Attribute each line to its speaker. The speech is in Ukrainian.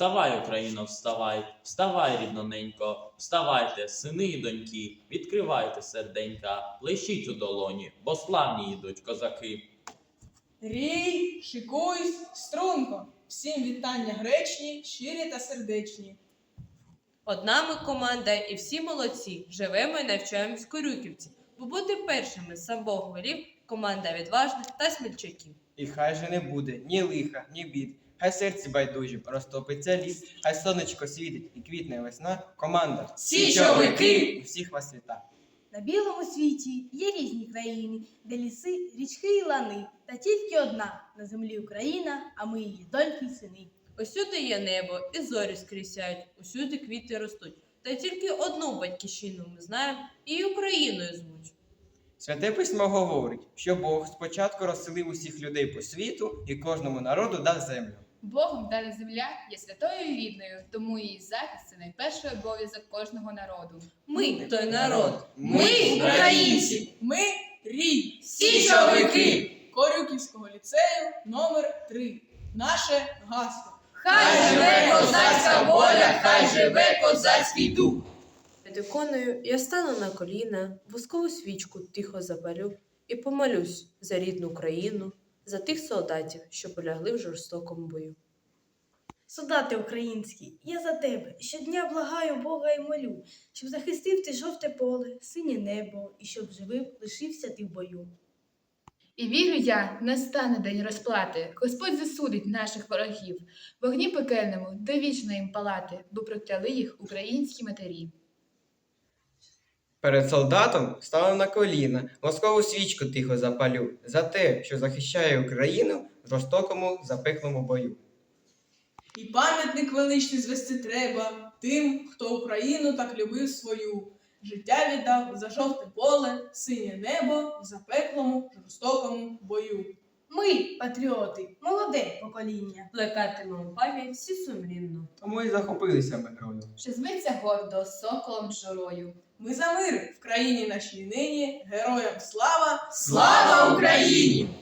Speaker 1: Вставай, Україно, вставай, вставай, рідноненько, вставайте, сини і доньки, відкривайте серденька, плещіть у долоні, бо славні йдуть козаки.
Speaker 2: Рій, шикуйсь, струнко. Всім вітання гречні, щирі та сердечні.
Speaker 3: Одна ми команда і всі молодці. Живемо і навчаємось Корюківці. Бо бути першими сам Бог велів, команда відважних та смільчаків.
Speaker 4: І хай же не буде ні лиха, ні бід. Хай серці байдужі, розтопиться ліс, хай сонечко світить і квітне весна. Команда
Speaker 2: Січовики!
Speaker 4: У всіх вас віта.
Speaker 5: На білому світі є різні країни, де ліси, річки і лани, та тільки одна на землі Україна, а ми її доньки й сини.
Speaker 3: Усюди є небо, і зорі скрізь усюди квіти ростуть. Та тільки одну батьківщину ми знаємо і Україною звуть.
Speaker 4: Святе письмо говорить, що Бог спочатку розселив усіх людей по світу і кожному народу дав землю.
Speaker 6: Богом дана земля є святою і рідною, тому її захист це найперший обов'язок кожного народу.
Speaker 3: Ми той народ.
Speaker 2: Ми українці! Ми рій!
Speaker 6: Січовики!
Speaker 2: Корюківського ліцею номер 3 Наше гасло.
Speaker 6: Хай живе козацька воля, хай живе козацький дух!
Speaker 3: Під іконою я стану на коліна, воскову свічку тихо запалю і помолюсь за рідну Україну, за тих солдатів, що полягли в жорстокому бою.
Speaker 5: Солдати українські, я за тебе щодня благаю Бога і молю, щоб захистив ти жовте поле, синє небо, і щоб живим лишився ти в бою.
Speaker 6: І вірю я, настане день розплати. Господь засудить наших ворогів. Вогні пекельному довічно їм палати, бо прокляли їх українські матері.
Speaker 4: Перед солдатом стану на коліна, воскову свічку тихо запалю за те, що захищає Україну в жорстокому запеклому бою.
Speaker 2: І пам'ятник величний звести треба тим, хто Україну так любив свою. Життя віддав за жовте поле, синє небо в запеклому жорстокому бою.
Speaker 5: Ми, патріоти, молоде покоління.
Speaker 3: Плекатимемо пам'ять всі сумлінно.
Speaker 4: Тому і захопилися ми грою.
Speaker 6: Що зветься гордо соколом журою.
Speaker 2: Ми за мир в країні нашій нині, героям слава!
Speaker 6: Слава Україні!